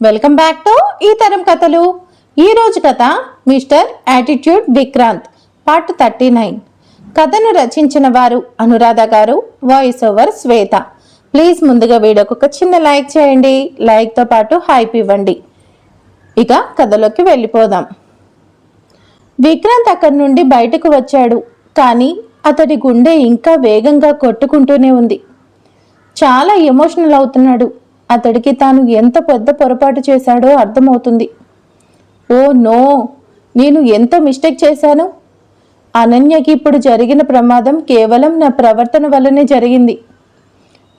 Welcome back to ఈ తరం కథలు. ఈరోజు కథ mister attitude Vikrant part thirty nine. కథను రచించిన వారు అనురాధ గారు వాయిస్ ఓవర్ శ్వేత. ప్లీజ్ ముందుగా వీడియోకి ఒక చిన్న లైక్ చేయండి. లైక్తో పాటు హైప్ ఇవ్వండి. ఇక కథలోకి వెళ్ళిపోదాం. విక్రాంత్ అక్కడి నుండి బయటకు వచ్చాడు. కానీ అతడి గుండె ఇంకా వేగంగా కొట్టుకుంటూనే ఉంది. చాలా ఎమోషనల్ అవుతున్నాడు. అతడికి తాను ఎంత పెద్ద పొరపాటు చేశాడో అర్థమవుతుంది. Oh no! నేను ఎంత మిస్టేక్ చేశాను? అనన్యకి ఇప్పుడు జరిగిన ప్రమాదం కేవలం నా ప్రవర్తన వల్లనే జరిగింది.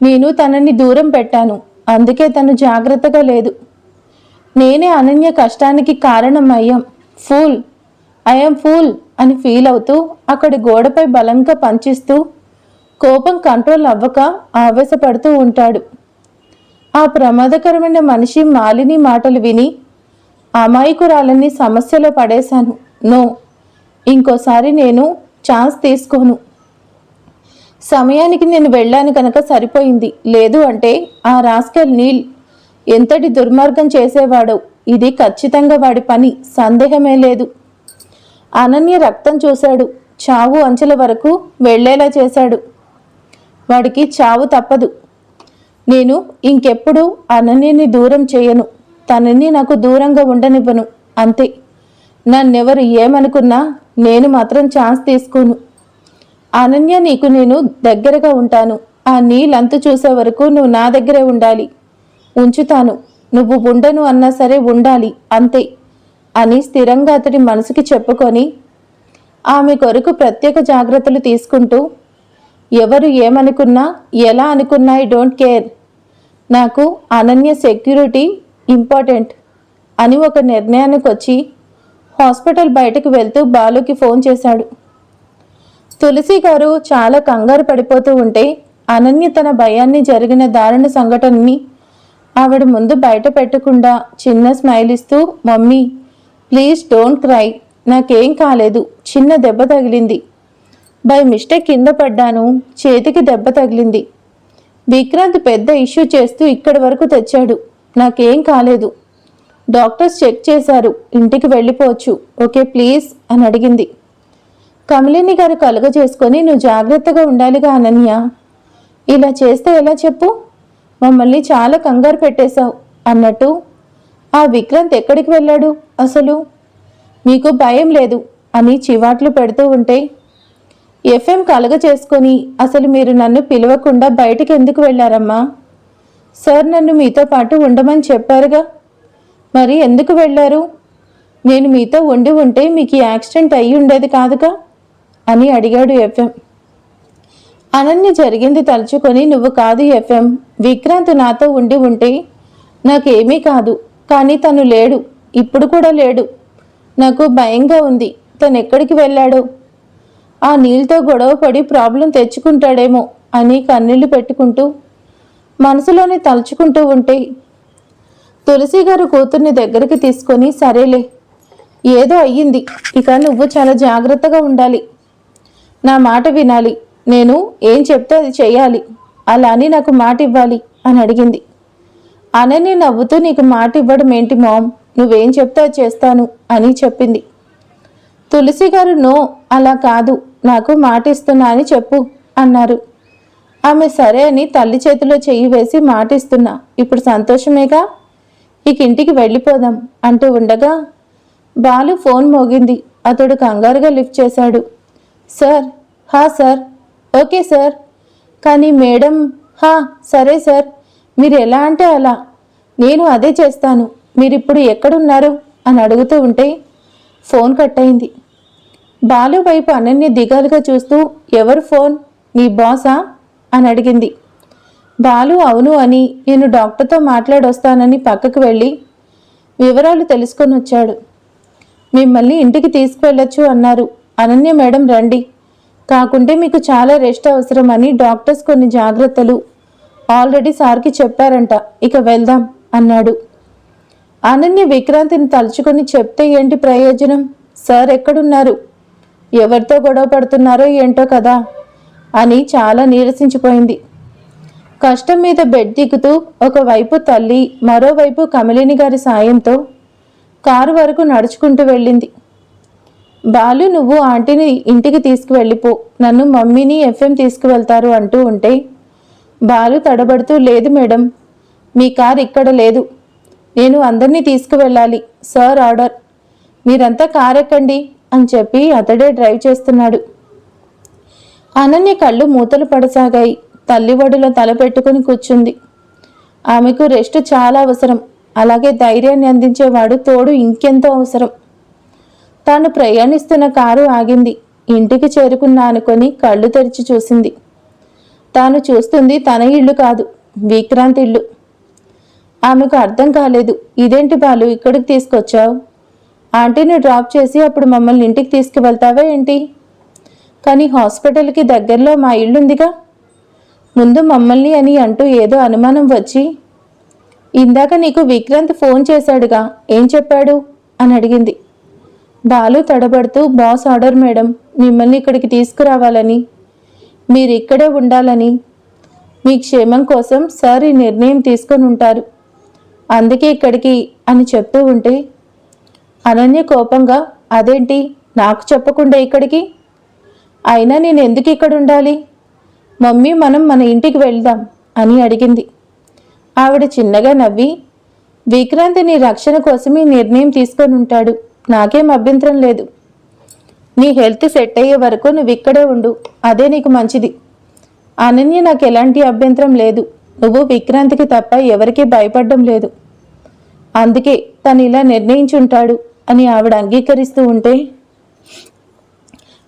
నేను తనని దూరం పెట్టాను. అందుకే తను జాగ్రత్తగా లేదు. నేనే అనన్య కష్టానికి కారణం అయ్యాం ఫూల్ ఐఎమ్ ఫూల్! అని ఫీల్ అవుతూ అక్కడి గోడపై బలంగా పంచిస్తూ కోపం కంట్రోల్ అవ్వక ఆవేశపడుతూ ఉంటాడు. ఆ ప్రమాదకరమైన మనిషి మాలిని మాటలు విని అమాయకురాలని సమస్యలో పడేశాను. నో ఇంకోసారి నేను ఛాన్స్ తీసుకోను. సమయానికి నేను వెళ్ళాను కనుక సరిపోయింది. లేదు అంటే ఆ రాస్కల్ నీల్ ఎంతటి దుర్మార్గం చేసేవాడో ఇది ఖచ్చితంగా వాడి పని సందేహమే లేదు. అనన్య రక్తం చూశాడు. చావు అంచెల వరకు వెళ్ళేలా చేశాడు. వాడికి చావు తప్పదు. నేను ఇంకెప్పుడు అనన్యని దూరం చేయను. తనని నాకు దూరంగా ఉండనివ్వను. అంతే. నన్నెవరు ఏమనుకున్నా నేను మాత్రం ఛాన్స్ తీసుకోను. అనన్య నీకు నేను దగ్గరగా ఉంటాను. ఆ నీళ్ళంతు చూసే వరకు నువ్వు నా దగ్గరే ఉండాలి. ఉంచుతాను. నువ్వు ఉండను అన్నా సరే ఉండాలి. అంతే. అని స్థిరంగా అతడి మనసుకి చెప్పుకొని ఆమె కొరకు ప్రత్యేక జాగ్రత్తలు తీసుకుంటూ ఎవరు ఏమనుకున్నా ఎలా అనుకున్నా ఐ డోంట్ కేర్. నాకు అనన్య సెక్యూరిటీ ఇంపార్టెంట్ అని ఒక నిర్ణయానికి వచ్చి హాస్పిటల్ బయటకు వెళ్తూ బాలుకి ఫోన్ చేశాడు. తులసి గారు చాలా కంగారు పడిపోతూ ఉంటే అనన్య తన భయాన్ని జరిగిన దారుణ సంఘటనని ఆవిడ ముందు బయట పెట్టకుండా చిన్న స్మైల్ ఇస్తూ మమ్మీ ప్లీజ్ డోంట్ క్రై నాకేం కాలేదు చిన్న దెబ్బ తగిలింది. బై మిస్టేక్ కింద పడ్డాను చేతికి దెబ్బ తగిలింది. విక్రాంత్ పెద్ద ఇష్యూ చేస్తూ ఇక్కడి వరకు తెచ్చాడు. నాకేం కాలేదు. డాక్టర్స్ చెక్ చేశారు. ఇంటికి వెళ్ళిపోవచ్చు. ఓకే ప్లీజ్ అని అడిగింది. కమలిని గారు కలుగజేసుకొని నువ్వు జాగ్రత్తగా ఉండాలిగా అనన్య. ఇలా చేస్తే ఎలా చెప్పు? మమ్మల్ని చాలా కంగారు పెట్టేశావు. అన్నట్టు ఆ విక్రాంత్ ఎక్కడికి వెళ్ళాడు అసలు? మీకు భయం లేదు అని చివాట్లు పెడుతూ ఉంటే ఎఫ్ఎం కలగ చేసుకొని అసలు మీరు నన్ను పిలవకుండా బయటికి ఎందుకు వెళ్ళారమ్మా? సార్ నన్ను మీతో పాటు ఉండమని చెప్పారుగా. మరి ఎందుకు వెళ్ళారు? నేను మీతో ఉండి ఉంటే మీకు యాక్సిడెంట్ అయ్యి ఉండేది కాదుగా? అని అడిగాడు ఎఫ్ఎం. అనన్య జరిగింది తలుచుకొని నువ్వు కాదు ఎఫ్ఎం. విక్రాంత్ నాతో ఉండి ఉంటే నాకేమీ కాదు. కానీ తను లేడు. ఇప్పుడు కూడా లేడు. నాకు భయంగా ఉంది. తను ఎక్కడికి వెళ్ళాడో? ఆ నీళ్ళతో గొడవ పడి ప్రాబ్లం తెచ్చుకుంటాడేమో అని కన్నీళ్ళు పెట్టుకుంటూ మనసులోనే తలుచుకుంటూ ఉంటే తులసి గారు కూతుర్ని దగ్గరికి తీసుకొని సరేలే ఏదో అయ్యింది ఇక నువ్వు చాలా జాగ్రత్తగా ఉండాలి. నా మాట వినాలి నేను ఏం చెప్తే అది చేయాలి అలా అని నాకు మాట ఇవ్వాలి అని అడిగింది. అనని నవ్వుతూ నీకు మాట ఇవ్వడం ఏంటి మామ్? నువ్వేం చెప్తే అది చేస్తాను అని చెప్పింది. తులసి గారు నో అలా కాదు నాకు మాట ఇస్తున్నా అని చెప్పు అన్నారు. ఆమె సరే అని తల్లి చేతిలో చెయ్యి వేసి మాట ఇస్తున్నా ఇప్పుడు సంతోషమేగా? ఇక ఇంటికి వెళ్ళిపోదాం అంటూ ఉండగా బాలు ఫోన్ మోగింది. అతడు కంగారుగా లిఫ్ట్ చేశాడు. సార్ హా సార్ ఓకే సార్. కానీ మేడం హా సరే సార్. మీరు ఎలా అంటే అలా. నేను అదే చేస్తాను. మీరిప్పుడు ఎక్కడున్నారు? అని అడుగుతూ ఉంటే ఫోన్ కట్ అయింది. బాలు వైపు అనన్య దిగాలుగా చూస్తూ ఎవరు ఫోన్? నీ బాసా? అని అడిగింది. బాలు అవును అని నేను డాక్టర్తో మాట్లాడొస్తానని పక్కకు వెళ్ళి వివరాలు తెలుసుకొని వచ్చాడు. మిమ్మల్ని ఇంటికి తీసుకువెళ్ళొచ్చు అన్నారు. అనన్య మేడం రండి. కాకుంటే మీకు చాలా రెస్ట్ అవసరం అని డాక్టర్స్ కొన్ని జాగ్రత్తలు ఆల్రెడీ సార్కి చెప్పారంట. ఇక వెళ్దాం అన్నాడు. అనన్య విక్రాంతిని తలుచుకొని చెప్తే ఏంటి ప్రయోజనం? సార్ ఎక్కడున్నారు? ఎవరితో గొడవ పడుతున్నారో ఏంటో కదా అని చాలా నీరసించిపోయింది. కష్టం మీద బెడ్ దిగుతూ ఒకవైపు తల్లి మరోవైపు కమలిని గారి సాయంతో కారు వరకు నడుచుకుంటూ వెళ్ళింది. బాలు నువ్వు ఆంటీని ఇంటికి తీసుకువెళ్ళిపో నన్ను మమ్మీని ఎఫ్ఎం తీసుకువెళ్తారు అంటూ ఉంటే బాలు తడబడుతూ లేదు మేడం మీ కార్ ఇక్కడ లేదు. నేను అందరినీ తీసుకువెళ్ళాలి సార్ ఆర్డర్. మీరంతా కారెక్కండి అని చెప్పి అతడే డ్రైవ్ చేస్తున్నాడు. అనన్య కళ్ళు మూతలు పడసాగాయి. తల్లివడిలో తలపెట్టుకుని తల పెట్టుకుని కూర్చుంది. ఆమెకు రెస్ట్ చాలా అవసరం. అలాగే ధైర్యాన్ని అందించేవాడు తోడు ఇంకెంతో అవసరం. తాను ప్రయాణిస్తున్న కారు ఆగింది. ఇంటికి చేరుకున్నా అనుకొని కళ్ళు తెరిచి చూసింది. తాను చూస్తుంది తన ఇల్లు కాదు విక్రాంత్ ఇల్లు ఆమెకు అర్థం కాలేదు. ఇదేంటి బాలు ఇక్కడికి తీసుకొచ్చావు? ఆంటీని డ్రాప్ చేసి అప్పుడు మమ్మల్ని ఇంటికి తీసుకువెళ్తావా ఏంటి? కానీ హాస్పిటల్కి దగ్గరలో మా ఇల్లుందిగా. ముందు మమ్మల్ని అని అంటూ ఏదో అనుమానం వచ్చి ఇందాక నీకు విక్రాంత్ ఫోన్ చేశాడుగా ఏం చెప్పాడు? అని అడిగింది. బాలు తడబడుతూ బాస్ ఆర్డర్ మేడం మిమ్మల్ని ఇక్కడికి తీసుకురావాలని మీరు ఇక్కడే ఉండాలని మీ క్షేమం కోసం సార్ ఈ నిర్ణయం తీసుకొని ఉంటారు. అందుకే ఇక్కడికి అని చెప్తూ ఉంటే అనన్య కోపంగా అదేంటి? నాకు చెప్పకుండా ఇక్కడికి? అయినా నేను ఎందుకు ఇక్కడ ఉండాలి మమ్మీ మనం మన ఇంటికి వెళ్దాం అని అడిగింది. ఆవిడ చిన్నగా నవ్వి విక్రాంతి నీ రక్షణ కోసం ఈ నిర్ణయం తీసుకొని ఉంటాడు. నాకేం అభ్యంతరం లేదు. నీ హెల్త్ సెట్ అయ్యే వరకు నువ్వు ఇక్కడే ఉండు. అదే నీకు మంచిది. అనన్య నాకు ఎలాంటి అభ్యంతరం లేదు. నువ్వు విక్రాంతికి తప్ప ఎవరికీ భయపడడం లేదు. అందుకే తను ఇలా నిర్ణయించుంటాడు అని ఆవిడ అంగీకరిస్తూ ఉంటే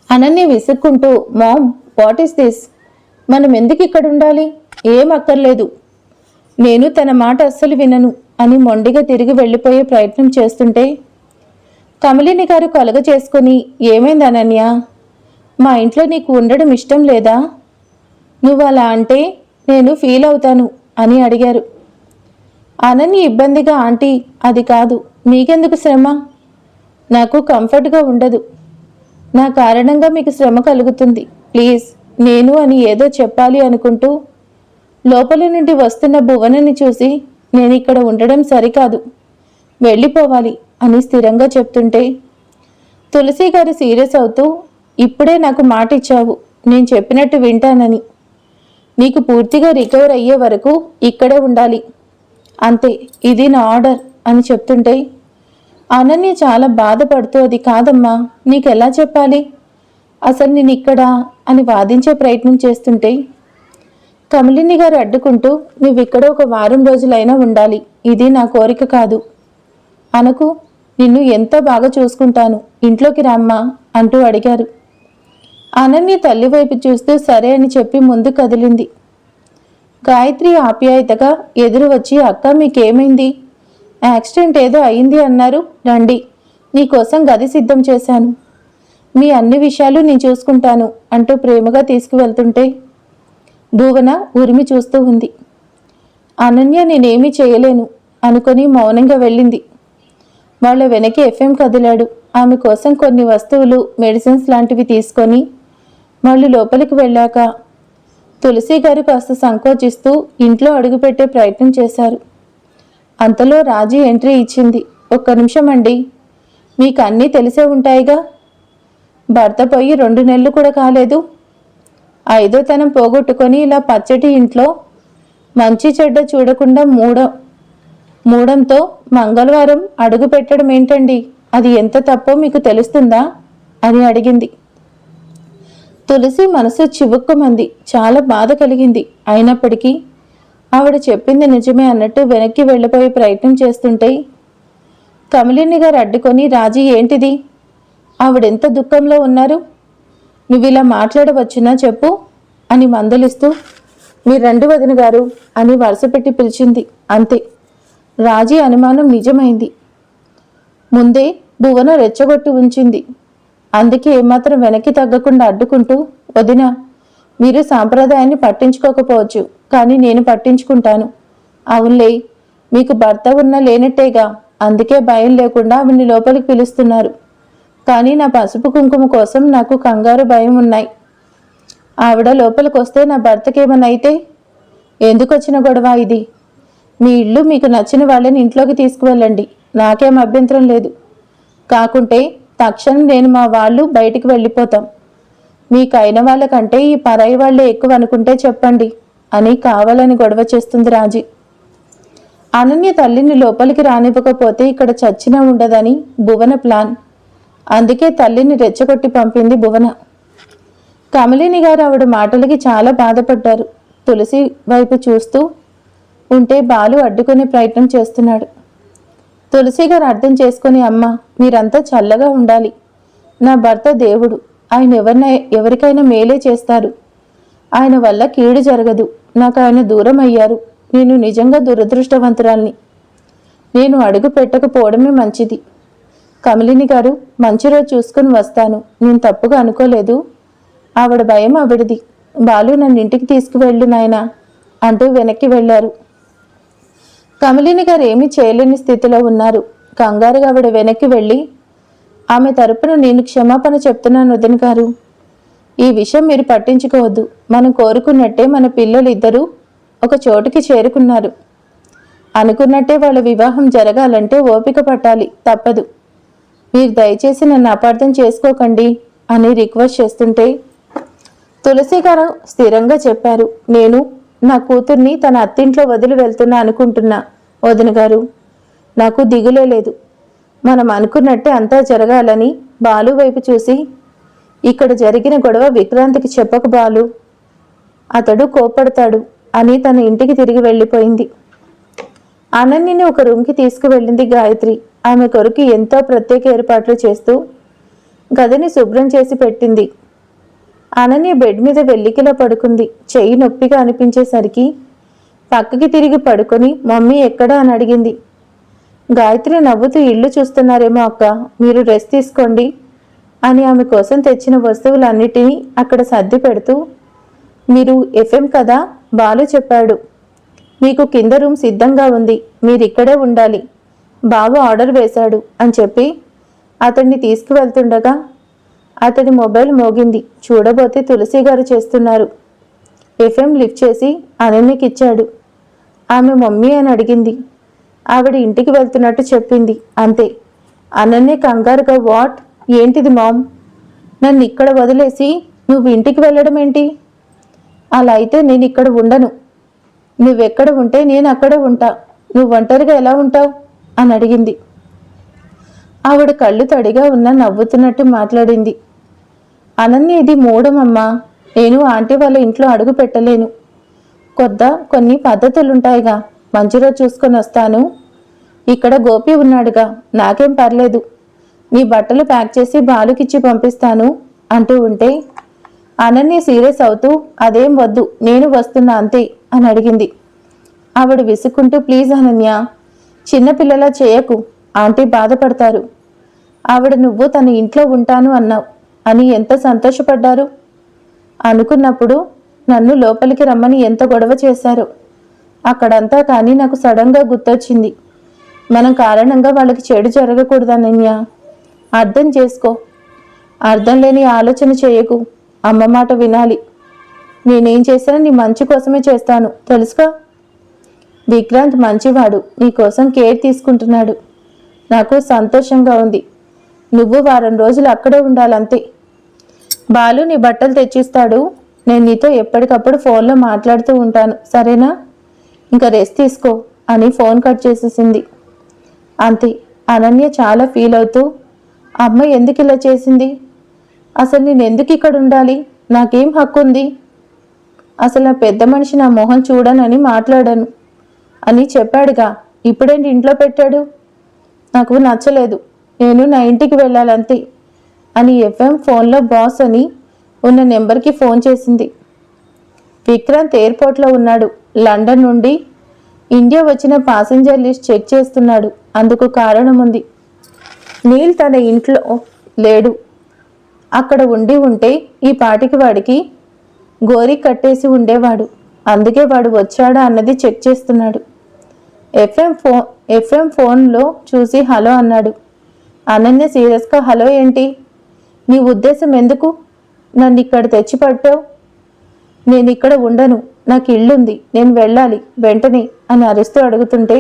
అనన్య విసుక్కుంటూ మామ్ వాట్ ఈస్ దిస్ మనం ఎందుకు ఇక్కడ ఉండాలి? ఏం అక్కర్లేదు. నేను తన మాట అస్సలు వినను అని మొండిగా తిరిగి వెళ్ళిపోయే ప్రయత్నం చేస్తుంటే కమలిని గారు కలగ చేసుకుని ఏమైంది అనన్య? మా ఇంట్లో నీకు ఉండడం ఇష్టం లేదా? నువ్వు అలా అంటే నేను ఫీల్ అవుతాను అని అడిగారు. అనన్య ఇబ్బందిగా ఆంటీ అది కాదు. మీకెందుకు శ్రమ? నాకు కంఫర్ట్గా ఉండదు. నా కారణంగా మీకు శ్రమ కలుగుతుంది. ప్లీజ్ నేను అని ఏదో చెప్పాలి అనుకుంటూ లోపలి నుండి వస్తున్న భువనని చూసి నేను ఇక్కడ ఉండడం సరికాదు. వెళ్ళిపోవాలి అని స్థిరంగా చెప్తుంటే తులసి గారు సీరియస్ అవుతూ ఇప్పుడే నాకు మాట ఇచ్చావు నేను చెప్పినట్టు వింటానని. నీకు పూర్తిగా రికవర్ అయ్యే వరకు ఇక్కడే ఉండాలి. అంతే ఇది నా ఆర్డర్ అని చెప్తుంటే అనన్య చాలా బాధపడుతూ అది కాదమ్మా నీకెలా చెప్పాలి? అసలు నేను ఇక్కడ? అని వాదించే ప్రయత్నం చేస్తుంటే కమలిని గారు అడ్డుకుంటూ నువ్వు ఇక్కడ ఒక వారం రోజులైనా ఉండాలి ఇది నా కోరిక కాదు. అనకు నిన్ను ఎంతో బాగా చూసుకుంటాను ఇంట్లోకి రామ్మా అంటూ అడిగారు. అనన్య తల్లి వైపు చూస్తూ సరే అని చెప్పి ముందు కదిలింది. గాయత్రి ఆప్యాయతగా ఎదురు వచ్చి అక్క మీకేమైంది? యాక్సిడెంట్ ఏదో అయింది అన్నారు. రండి నీకోసం గది సిద్ధం చేశాను. మీ అన్ని విషయాలు నేను చూసుకుంటాను అంటూ ప్రేమగా తీసుకువెళ్తుంటే భువన ఉరిమి చూస్తూ ఉంది. అనన్య నేనేమీ చేయలేను అనుకొని మౌనంగా వెళ్ళింది. వాళ్ళ వెనక్కి ఎఫ్ఎం కదిలాడు. ఆమె కోసం కొన్ని వస్తువులు మెడిసిన్స్ లాంటివి తీసుకొని వాళ్ళు లోపలికి వెళ్ళాక తులసి గారు కాస్త సంకోచిస్తూ ఇంట్లో అడుగుపెట్టే ప్రయత్నం చేశారు. అంతలో రాజీ ఎంట్రీ ఇచ్చింది. ఒక్క నిమిషం అండి. మీకు అన్నీ తెలిసే ఉంటాయిగా? భర్త పోయి రెండు నెలలు కూడా కాలేదు. ఐదో తనం పోగొట్టుకొని ఇలా పచ్చటి ఇంట్లో మంచి చెడ్డ చూడకుండా మూడ మూడంతో మంగళవారం అడుగు పెట్టడం ఏంటండి? అది ఎంత తప్పో మీకు తెలుస్తుందా? అని అడిగింది. తులసి మనసు చివుక్కుమంది. చాలా బాధ కలిగింది. అయినప్పటికీ ఆవిడ చెప్పింది నిజమే అన్నట్టు వెనక్కి వెళ్ళిపోయే ప్రయత్నం చేస్తుంటే కమలిని గారు అడ్డుకొని రాజీ ఏంటిది? ఆవిడెంత దుఃఖంలో ఉన్నారు? నువ్వు ఇలా మాట్లాడవచ్చునా చెప్పు అని మందలిస్తూ మీరు రెండు వదిన గారు అని వరుస పెట్టి పిలిచింది. అంతే. రాజీ అనుమానం నిజమైంది. ముందే భువన రెచ్చగొట్టి ఉంచింది. అందుకే ఏమాత్రం వెనక్కి తగ్గకుండా అడ్డుకుంటూ వదిన మీరు సాంప్రదాయాన్ని పట్టించుకోకపోవచ్చు కానీ నేను పట్టించుకుంటాను. అవునులే మీకు భర్త ఉన్నా లేనట్టేగా అందుకే భయం లేకుండా ఆవిడ్ని లోపలికి పిలుస్తున్నారు. కానీ నా పసుపు కుంకుమ కోసం నాకు కంగారు భయం ఉన్నాయి. ఆవిడ లోపలికి వస్తే నా భర్తకేమైనా అయితే ఎందుకు వచ్చిన గొడవ ఇది? మీ ఇల్లు మీకు నచ్చిన వాళ్ళని ఇంట్లోకి తీసుకువెళ్ళండి. నాకేం అభ్యంతరం లేదు. కాకుంటే తక్షణం నేను మా వాళ్ళు బయటికి వెళ్ళిపోతాం. మీకు అయిన వాళ్ళకంటే ఈ పరాయి వాళ్ళే ఎక్కువ అనుకుంటే చెప్పండి అని కావాలని గొడవ చేస్తుంది రాజీ. అనన్య తల్లిని లోపలికి రానివ్వకపోతే ఇక్కడ చచ్చినా ఉండదని భువన ప్లాన్. అందుకే తల్లిని రెచ్చగొట్టి పంపింది భువన. కమలిని గారు ఆవిడ మాటలకి చాలా బాధపడ్డారు. తులసి వైపు చూస్తూ ఉంటే బాలు అడ్డుకునే ప్రయత్నం చేస్తున్నాడు. తులసి గారు అర్థం చేసుకుని అమ్మ మీరంతా చల్లగా ఉండాలి. నా భర్త దేవుడు. ఆయన ఎవరిన ఎవరికైనా మేలే చేస్తారు. ఆయన వల్ల కీడు జరగదు. నాకు ఆయన దూరం అయ్యారు. నేను నిజంగా దురదృష్టవంతురాల్ని. నేను అడుగు పెట్టకపోవడమే మంచిది. కమలిని గారు మంచి రోజు చూసుకుని వస్తాను. నేను తప్పుగా అనుకోలేదు. ఆవిడ భయం ఆవిడది. బాలు నన్ను ఇంటికి తీసుకువెళ్ళు నాయనా అంటూ వెనక్కి వెళ్ళారు. కమలిని గారు ఏమీ చేయలేని స్థితిలో ఉన్నారు. కంగారుగా ఆవిడ వెనక్కి వెళ్ళి ఆమె తరపున నేను క్షమాపణ చెప్తున్నాను వదిన గారు. ఈ విషయం మీరు పట్టించుకోవద్దు. మనం కోరుకున్నట్టే మన పిల్లలు ఇద్దరూ ఒక చోటుకి చేరుకున్నారు. అనుకున్నట్టే వాళ్ళ వివాహం జరగాలంటే ఓపిక పట్టాలి. తప్పదు. మీరు దయచేసి నన్ను అపార్థం చేసుకోకండి అని రిక్వెస్ట్ చేస్తుంటే తులసి గారు స్థిరంగా చెప్పారు. నేను నా కూతుర్ని తన అత్తింట్లో వదిలి వెళ్తున్నా అనుకుంటున్నా వదిన గారు. నాకు దిగులే లేదు. మనం అనుకున్నట్టే అంతా జరగాలని బాలు వైపు చూసి ఇక్కడ జరిగిన గొడవ విక్రాంతికి చెప్పక బాలు. అతడు కోపడతాడు అని తన ఇంటికి తిరిగి వెళ్ళిపోయింది. అనన్యని ఒక రూమ్కి తీసుకువెళ్ళింది గాయత్రి. ఆమె కొరకు ఎంతో ప్రత్యేక ఏర్పాట్లు చేస్తూ గదిని శుభ్రం చేసి పెట్టింది. అనన్య బెడ్ మీద వెల్లికిలా పడుకుంది. చెయ్యి నొప్పిగా అనిపించేసరికి పక్కకి తిరిగి పడుకొని మమ్మీ ఎక్కడా అని అడిగింది. గాయత్రి నవ్వుతూ ఇల్లు చూస్తున్నారేమో అక్క మీరు రెస్ట్ తీసుకోండి అని ఆమె కోసం తెచ్చిన వస్తువులన్నిటినీ అక్కడ సర్ది పెడుతూ మీరు ఎఫ్ఎం కదా? బాలు చెప్పాడు. మీకు కింద రూమ్ సిద్ధంగా ఉంది మీరు ఇక్కడే ఉండాలి. బాబు ఆర్డర్ వేశాడు అని చెప్పి అతన్ని తీసుకువెళ్తుండగా అతడి మొబైల్ మోగింది. చూడబోతే తులసి గారు చేస్తున్నారు. ఎఫ్ఎం లిఫ్ట్ చేసి అనన్యకి ఇచ్చాడు ఆమె మమ్మీ అని అడిగింది. ఆవిడ ఇంటికి వెళ్తున్నట్టు చెప్పింది. అంతే. అనన్య కంగారుగా వాట్? ఏంటిది మామ్? నన్ను ఇక్కడ వదిలేసి నువ్వు ఇంటికి వెళ్ళడం ఏంటి? అలా అయితే నేను ఇక్కడ ఉండను. నువ్వెక్కడ ఉంటే నేను అక్కడ ఉంటా. నువ్వు ఒంటరిగా ఎలా ఉంటావు? అని అడిగింది. ఆవిడ కళ్ళు తడిగా ఉన్న నవ్వుతున్నట్టు మాట్లాడింది. అనన్య ఇది మూఢమమ్మా. నేను ఆంటీ వాళ్ళ ఇంట్లో అడుగు పెట్టలేను. కొద్ద కొన్ని పద్ధతులుంటాయిగా. మంచి రోజు చూసుకొని వస్తాను. ఇక్కడ గోపి ఉన్నాడుగా. నాకేం పర్లేదు. నీ బట్టలు ప్యాక్ చేసి బాలుకిచ్చి పంపిస్తాను అంటూ ఉంటే అనన్య సీరియస్ అవుతూ అదేం వద్దు నేను వస్తున్నా అంతే అని అడిగింది. ఆవిడ విసుక్కుంటూ ప్లీజ్ అనన్య చిన్నపిల్లలా చేయకు. ఆంటీ బాధపడతారు. ఆవిడ నువ్వు తన ఇంట్లో ఉంటాను అన్నావు. అని ఎంత సంతోషపడ్డారు? అనుకున్నప్పుడు నన్ను లోపలికి రమ్మని ఎంత గొడవ చేశారో? అక్కడంతా కానీ నాకు సడన్గా గుర్తొచ్చింది. మనం కారణంగా వాళ్ళకి చెడు జరగకూడదనన్యా అర్థం చేసుకో. అర్థం లేని ఆలోచన చేయకు. అమ్మ మాట వినాలి. నేనేం చేసినా నీ మంచి కోసమే చేస్తాను. తెలుసుగా? విక్రాంత్ మంచివాడు. నీ కోసం కేర్ తీసుకుంటున్నాడు. నాకు సంతోషంగా ఉంది. నువ్వు వారం రోజులు అక్కడే ఉండాలంతే. బాలు నీ బట్టలు తెచ్చిస్తాడు. నేను నీతో ఎప్పటికప్పుడు ఫోన్లో మాట్లాడుతూ ఉంటాను. సరేనా? ఇంకా రెస్ట్ తీసుకో అని ఫోన్ కట్ చేసేసింది. అంతే. అనన్య చాలా ఫీల్ అవుతూ అమ్మ ఎందుకు ఇలా చేసింది? అసలు నేను ఎందుకు ఇక్కడ ఉండాలి? నాకేం హక్కు ఉంది? అసలు నా పెద్ద మనిషి నా మొహం చూడనని మాట్లాడాను. అని చెప్పాడుగా. ఇప్పుడేంటి ఇంట్లో పెట్టాడు? నాకు నచ్చలేదు. నేను నా ఇంటికి వెళ్ళాలంతే అని ఎఫ్ఎం ఫోన్లో బాస్ అని ఉన్న నెంబర్కి ఫోన్ చేసింది. విక్రాంత్ ఎయిర్పోర్ట్లో ఉన్నాడు. లండన్ నుండి ఇండియా వచ్చిన ప్యాసింజర్ లిస్ట్ చెక్ చేస్తున్నాడు. అందుకు కారణం ఉంది. నీల్ తన ఇంట్లో లేడు. అక్కడ ఉండి ఉంటే ఈ పాటికి వాడికి గోరి కట్టేసి ఉండేవాడు. అందుకే వాడు వచ్చాడా అన్నది చెక్ చేస్తున్నాడు. ఎఫ్ఎం ఫోన్ ఎఫ్ఎం ఫోన్లో చూసి హలో అన్నాడు. అనన్య సీరియస్గా హలో ఏంటి? నీ ఉద్దేశం ఎందుకు? నన్ను ఇక్కడ తెచ్చిపట్టావు? నేను ఇక్కడ ఉండను. నాకు ఇల్లుంది. నేను వెళ్ళాలి. వెంటనే అని అరుస్తూ అడుగుతుంటే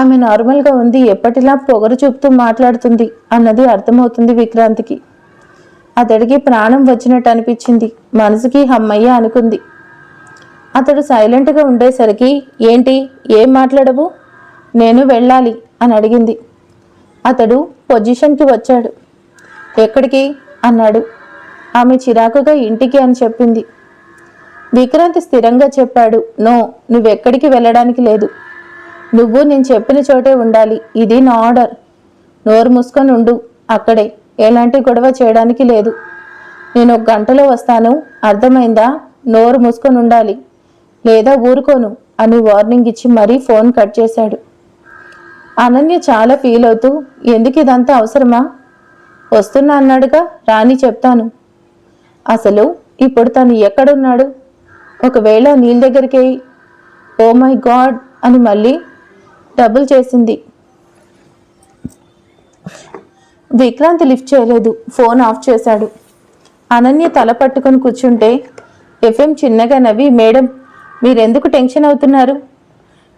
ఆమె నార్మల్గా ఉంది. ఎప్పటిలా పొగరు చూపుతూ మాట్లాడుతుంది అన్నది అర్థమవుతుంది విక్రాంతికి. అతడికి ప్రాణం వచ్చినట్టు అనిపించింది. మనసుకి హమ్మయ్య అనుకుంది. అతడు సైలెంట్గా ఉండేసరికి ఏంటి? ఏం మాట్లాడవు? నేను వెళ్ళాలి అని అడిగింది. అతడు పొజిషన్కి వచ్చాడు. ఎక్కడికి? అన్నాడు. ఆమె చిరాకుగా ఇంటికి అని చెప్పింది. విక్రాంతి స్థిరంగా చెప్పాడు నో నువ్వెక్కడికి వెళ్ళడానికి లేదు. నువ్వు నేను చెప్పిన చోటే ఉండాలి. ఇది నా ఆర్డర్. నోరు మూసుకొని ఉండు అక్కడే. ఎలాంటి గొడవ చేయడానికి లేదు. నేను ఒక గంటలో వస్తాను. అర్థమైందా? నోరు మూసుకొని ఉండాలి. లేదా ఊరుకోను అని వార్నింగ్ ఇచ్చి మరీ ఫోన్ కట్ చేశాడు. అనన్య చాలా ఫీల్ అవుతూ ఎందుకు ఇదంతా అవసరమా? వస్తున్నా అన్నాడుగా. రాని చెప్తాను. అసలు ఇప్పుడు తను ఎక్కడున్నాడు? ఒకవేళ నీళ్ళ దగ్గరికి ఓ మై గాడ్ అని మళ్ళీ డబుల్ చేసింది. విక్రాంతి లిఫ్ట్ చేయలేదు. ఫోన్ ఆఫ్ చేశాడు. అనన్య తల పట్టుకొని కూర్చుంటే ఎఫ్ఎం చిన్నగా నవ్వి మేడం మీరెందుకు టెన్షన్ అవుతున్నారు?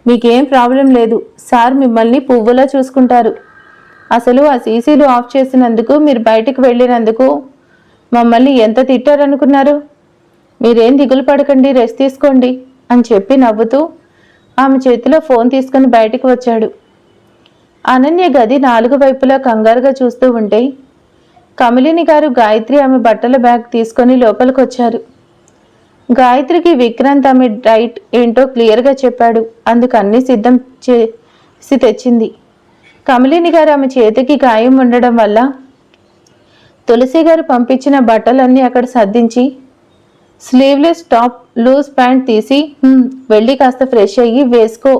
మీకేం ప్రాబ్లం లేదు. సార్ మిమ్మల్ని పువ్వులా చూసుకుంటారు. అసలు ఆ సీసీలు ఆఫ్ చేసినందుకు మీరు బయటికి వెళ్ళినందుకు మమ్మల్ని ఎంత తిట్టారనుకున్నారు? మీరేం దిగులు పడకండి రెస్ట్ తీసుకోండి అని చెప్పి నవ్వుతూ ఆమె చేతిలో ఫోన్ తీసుకుని బయటికి వచ్చాడు. అనన్య గది నాలుగు వైపులా కంగారుగా చూస్తూ ఉంటే కమలిని గారు గాయత్రి ఆమె బట్టల బ్యాగ్ తీసుకొని లోపలికి వచ్చారు గాయత్రికి విక్రాంత్ ఆమె డైట్ ఏంటో క్లియర్గా చెప్పాడు. అందుకు అన్ని సిద్ధం చేసి తెచ్చింది. కమలిని గారు ఆమె చేతికి గాయం ఉండడం వల్ల తులసి గారు పంపించిన బట్టలన్నీ అక్కడ సర్దించి స్లీవ్లెస్ టాప్ లూజ్ ప్యాంట్ తీసి వెళ్ళి కాస్త ఫ్రెష్ అయ్యి వేసుకో.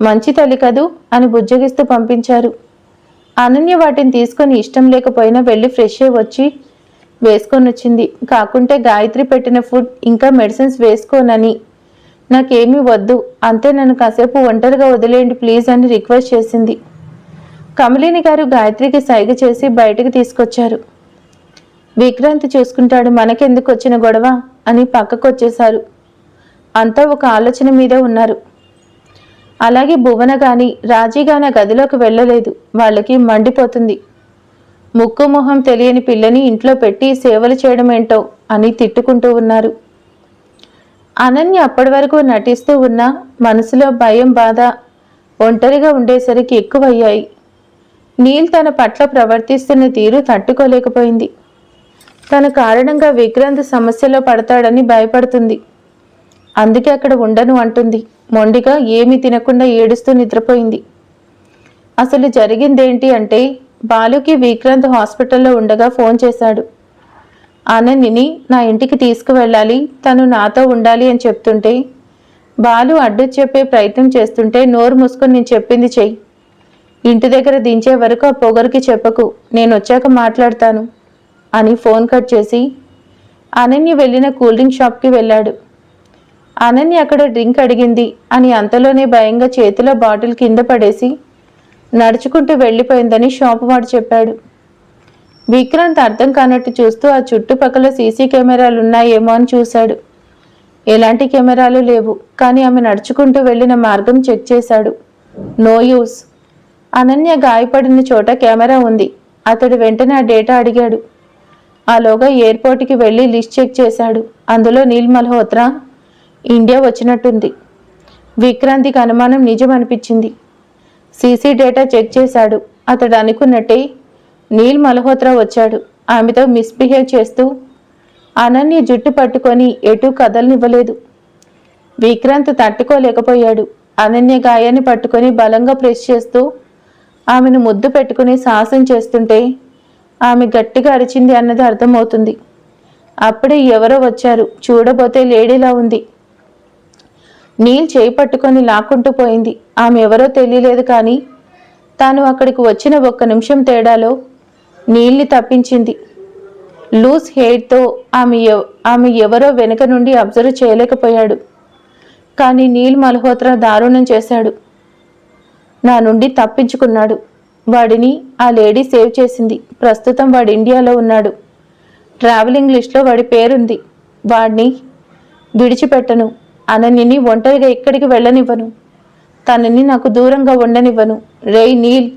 మంచి తల్లి కదూ అని బుజ్జగిస్తూ పంపించారు. అనన్య వాటిని తీసుకొని ఇష్టం లేకపోయినా వెళ్ళి ఫ్రెష్ అయ్యి వచ్చి వేసుకొని వచ్చింది. కాకుంటే గాయత్రి పెట్టిన ఫుడ్ ఇంకా మెడిసిన్స్ వేసుకోనని. నాకేమీ వద్దు. అంతే నన్ను కాసేపు ఒంటరిగా వదిలేయండి ప్లీజ్ అని రిక్వెస్ట్ చేసింది. కమలిని గారు గాయత్రికి సైగ చేసి బయటికి తీసుకొచ్చారు. విక్రాంతి చూసుకుంటాడు మనకెందుకు వచ్చిన గొడవ? అని పక్కకు వచ్చేశారు అంతా ఒక ఆలోచన మీదే ఉన్నారు. అలాగే భువన గాని రాజీ గాని గదిలోకి వెళ్ళలేదు. వాళ్ళకి మండిపోతుంది. ముక్కు మొహం తెలియని పిల్లని ఇంట్లో పెట్టి సేవలు చేయడం ఏంటో అని తిట్టుకుంటూ ఉన్నారు. అనన్య అప్పటి వరకు నటిస్తూ ఉన్న మనసులో భయం బాధ ఒంటరిగా ఉండేసరికి ఎక్కువయ్యాయి. నీల్ తన పట్ల ప్రవర్తిస్తున్న తీరు తట్టుకోలేకపోయింది. తన కారణంగా విక్రాంత్ సమస్యలో పడతాడని భయపడుతుంది. అందుకే అక్కడ ఉండను అంటుంది. మొండిగా ఏమీ తినకుండా ఏడుస్తూ నిద్రపోయింది. అసలు జరిగిందేంటి అంటే బాలుకి విక్రాంత్ హాస్పిటల్లో ఉండగా ఫోన్ చేశాడు. అనన్యని నా ఇంటికి తీసుకువెళ్ళాలి. తను నాతో ఉండాలి అని చెప్తుంటే బాలు అడ్డు చెప్పే ప్రయత్నం చేస్తుంటే నోరు మూసుకొని నేను చెప్పింది చెయ్యి. ఇంటి దగ్గర దించే వరకు ఆ పొగరికి చెప్పకు. నేను వచ్చాక మాట్లాడతాను అని ఫోన్ కట్ చేసి అనన్య వెళ్ళిన కూల్ డ్రింక్ షాప్కి వెళ్ళాడు. అనన్య అక్కడ డ్రింక్ అడిగింది అని అంతలోనే భయంగా చేతిలో బాటిల్ కింద పడేసి నడుచుకుంటూ వెళ్ళిపోయిందని షాపు వాడు చెప్పాడు. విక్రాంత్ అర్థం కానట్టు చూస్తూ ఆ చుట్టుపక్కల సీసీ కెమెరాలు ఉన్నాయేమో అని చూశాడు. ఎలాంటి కెమెరాలు లేవు కానీ ఆమె నడుచుకుంటూ వెళ్ళిన మార్గం చెక్ చేశాడు. No use. అనన్య గాయపడిన చోట కెమెరా ఉంది. అతడు వెంటనే ఆ డేటా అడిగాడు. ఆలోగా ఎయిర్పోర్ట్కి వెళ్ళి లిస్ట్ చెక్ చేశాడు. అందులో నీల్ మల్హోత్రా ఇండియా వచ్చినట్టుంది. విక్రాంతికి అనుమానం నిజం అనిపించింది సీసీ డేటా చెక్ చేశాడు. అతడు అనుకున్నట్టే నీల్ మల్హోత్రా వచ్చాడు. ఆమెతో మిస్బిహేవ్ చేస్తూ అనన్య జుట్టు పట్టుకొని ఎటూ కదలనివ్వలేదు. విక్రాంత్ తట్టుకోలేకపోయాడు. అనన్య గాయాన్ని పట్టుకొని బలంగా ప్రెస్ చేస్తూ ఆమెను ముద్దు పెట్టుకుని సాహసం చేస్తుంటే ఆమె గట్టిగా అరిచింది అన్నది అర్థమవుతుంది. అప్పుడే ఎవరో వచ్చారు. చూడబోతే లేడీలా ఉంది. నీల్ చేయి పట్టుకొని లాక్కుంటూ పోయింది. ఆమె ఎవరో తెలియలేదు కానీ తాను అక్కడికి వచ్చిన ఒక్క నిమిషం తేడాలో నీల్ని తప్పించింది. లూజ్ హెయిర్తో ఆమె ఆమె ఎవరో వెనుక నుండి అబ్జర్వ్ చేయలేకపోయాడు. కానీ నీల్ మల్హోత్రా దారుణం చేశాడు. నా నుండి తప్పించుకున్నాడు. వాడిని ఆ లేడీ సేవ్ చేసింది. ప్రస్తుతం వాడు ఇండియాలో ఉన్నాడు. ట్రావెలింగ్ లిస్ట్లో వాడి పేరుంది. వాడిని విడిచిపెట్టను. అనన్యని ఒంటరిగా ఎక్కడికి వెళ్ళనివ్వను. తనని నాకు దూరంగా ఉండనివ్వను. రేయ్ నీల్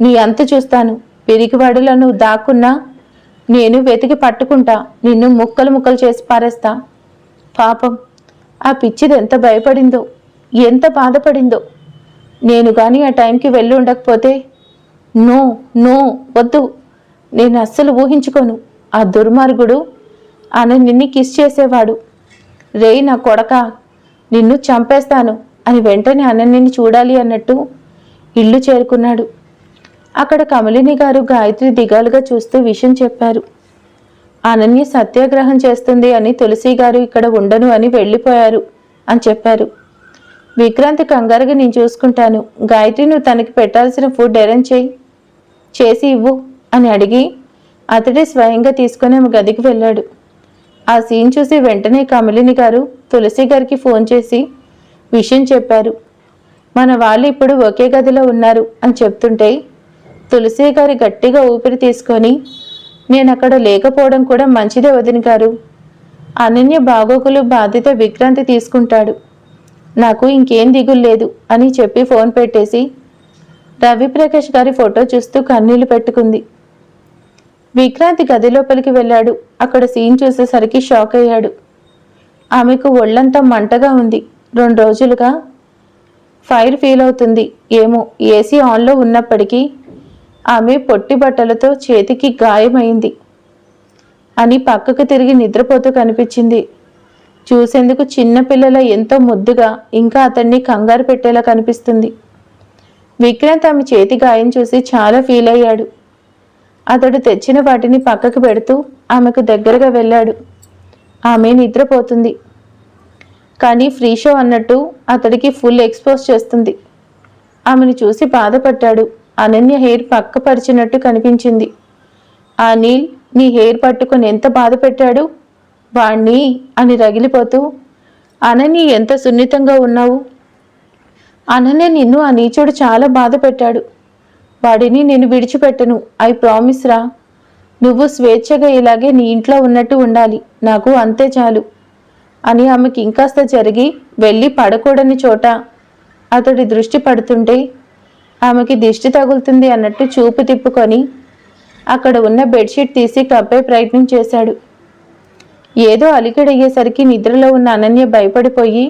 నీ అంత చూస్తాను. పిరికివాడిలో నువ్వు దాక్కున్నా నేను వెతికి పట్టుకుంటా. నిన్ను ముక్కలు ముక్కలు చేసి పారేస్తా. పాపం ఆ పిచ్చిది ఎంత భయపడిందో ఎంత బాధపడిందో. నేను కానీ ఆ టైంకి వెళ్ళి ఉండకపోతే నో నో వద్దు. నేను అస్సలు ఊహించుకోను. ఆ దుర్మార్గుడు అనన్యని కిస్ చేసేవాడు. రేయ్ నా కొడక నిన్ను చంపేస్తాను అని వెంటనే అనన్యని చూడాలి అన్నట్టు ఇల్లు చేరుకున్నాడు. అక్కడ కమలిని గారు గాయత్రి దిగాలుగా చూస్తూ విషయం చెప్పారు. అనన్య సత్యాగ్రహం చేస్తుంది అని తులసి గారు ఇక్కడ ఉండను అని వెళ్ళిపోయారు అని చెప్పారు. విక్రాంతి కంగారుగా నేను చూసుకుంటాను. గాయత్రి నువ్వు తనకి పెట్టాల్సిన ఫుడ్ అరేంజ్ చేయి. చేసి ఇవ్వు అని అడిగి అతడే స్వయంగా తీసుకొని ఆమె గదికి వెళ్ళాడు. ఆ సీన్ చూసి వెంటనే కమలిని గారు తులసి గారికి ఫోన్ చేసి విషయం చెప్పారు. మన వాళ్ళు ఇప్పుడు ఒకే గదిలో ఉన్నారు అని చెప్తుంటే తులసి గారి గట్టిగా ఊపిరి తీసుకొని నేను అక్కడ లేకపోవడం కూడా మంచిదే వదిన గారు. అనన్య బాగోగులు బాధ్యత విక్రాంతి తీసుకుంటాడు. నాకు ఇంకేం దిగులు లేదు అని చెప్పి ఫోన్ పెట్టేసి రవిప్రకాష్ గారి ఫోటో చూస్తూ కన్నీళ్ళు పెట్టుకుంది. విక్రాంతి గది లోపలికి వెళ్ళాడు. అక్కడ సీన్ చూసేసరికి షాక్ అయ్యాడు. ఆమెకు ఒళ్ళంతా మంటగా ఉంది. రెండు రోజులుగా ఫైర్ ఫీల్ అవుతుంది. ఏమో ఏసీ ఆన్లో ఉన్నప్పటికీ ఆమె పొట్టి బట్టలతో చేతికి గాయమైంది అని పక్కకు తిరిగి నిద్రపోతూ కనిపించింది. చూసేందుకు చిన్నపిల్లల ఎంతో ముద్దుగా ఇంకా అతన్ని కంగారు పెట్టేలా కనిపిస్తుంది. విక్రాంత్ ఆమె చేతి గాయం చూసి చాలా ఫీల్ అయ్యాడు. అతడు తెచ్చిన వాటిని పక్కకు పెడుతూ ఆమెకు దగ్గరగా వెళ్ళాడు. ఆమె నిద్రపోతుంది. కానీ ఫ్రీ షో అన్నట్టు అతడికి ఫుల్ ఎక్స్పోజ్ చేస్తుంది. ఆమెను చూసి బాధపడ్డాడు. అనన్య హెయిర్ పక్కపరిచినట్టు కనిపించింది. ఆ నీల్ నీ హెయిర్ పట్టుకొని ఎంత బాధ పెట్టాడు వాణ్ణి అని రగిలిపోతూ అనన్య ఎంత సున్నితంగా ఉన్నావు? అనన్య నిన్ను ఆ నీచుడు చాలా బాధ పెట్టాడు వాడిని నేను విడిచిపెట్టను. ఐ ప్రామిస్ రా. నువ్వు స్వేచ్ఛగా ఇలాగే నీ ఇంట్లో ఉన్నట్టు ఉండాలి. నాకు అంతే చాలు. అని ఆమెకి ఇంకాస్త జరిగి వెళ్ళి పడకూడని చోట అతడి దృష్టి పడుతుంటే ఆమెకి దిష్టి తగులుతుంది అన్నట్టు చూపు తిప్పుకొని అక్కడ ఉన్న బెడ్షీట్ తీసి కప్పే ప్రయత్నం చేశాడు. ఏదో అలికిడయ్యేసరికి నిద్రలో ఉన్న అనన్య భయపడిపోయి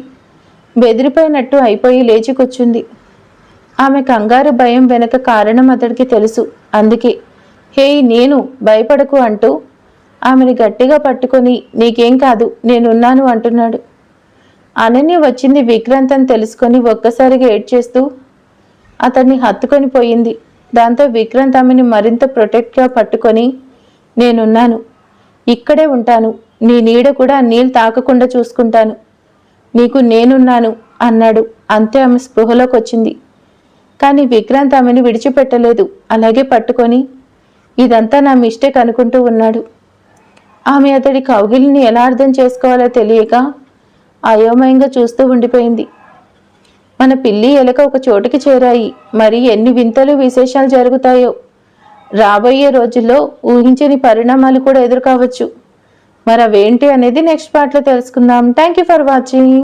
బెదిరిపోయినట్టు అయిపోయి లేచి కూర్చుంది ఆమె కంగారు భయం వెనక కారణం అతడికి తెలుసు. అందుకే హే నేను భయపడకు అంటూ ఆమెని గట్టిగా పట్టుకొని నీకేం కాదు నేనున్నాను అంటున్నాడు. అనన్య వచ్చింది విక్రాంత్ అని తెలుసుకొని ఒక్కసారిగా ఏడ్చేస్తూ అతన్ని హత్తుకొని పోయింది. దాంతో విక్రాంత్ ఆమెను మరింత ప్రొటెక్ట్గా పట్టుకొని నేనున్నాను ఇక్కడే ఉంటాను నీ నీడ కూడా నీళ్ళు తాకకుండా చూసుకుంటాను నీకు నేనున్నాను అన్నాడు. అంతే ఆమె స్పృహలోకి వచ్చింది కానీ విక్రాంత్ ఆమెను విడిచిపెట్టలేదు. అలాగే పట్టుకొని ఇదంతా నా మిస్టేక్ అనుకుంటూ ఉన్నాడు. ఆమె అతడి కౌగిలిని ఎలా అర్థం చేసుకోవాలో తెలియక అయోమయంగా చూస్తూ ఉండిపోయింది. మన పిల్లి ఎలక ఒక చోటుకి చేరాయి. మరి ఎన్ని వింతలు విశేషాలు జరుగుతాయో. రాబోయే రోజుల్లో ఊహించని పరిణామాలు కూడా ఎదుర్కోవచ్చు. మరి అవేంటి అనేది నెక్స్ట్ పార్ట్లో తెలుసుకుందాం. Thank you for watching.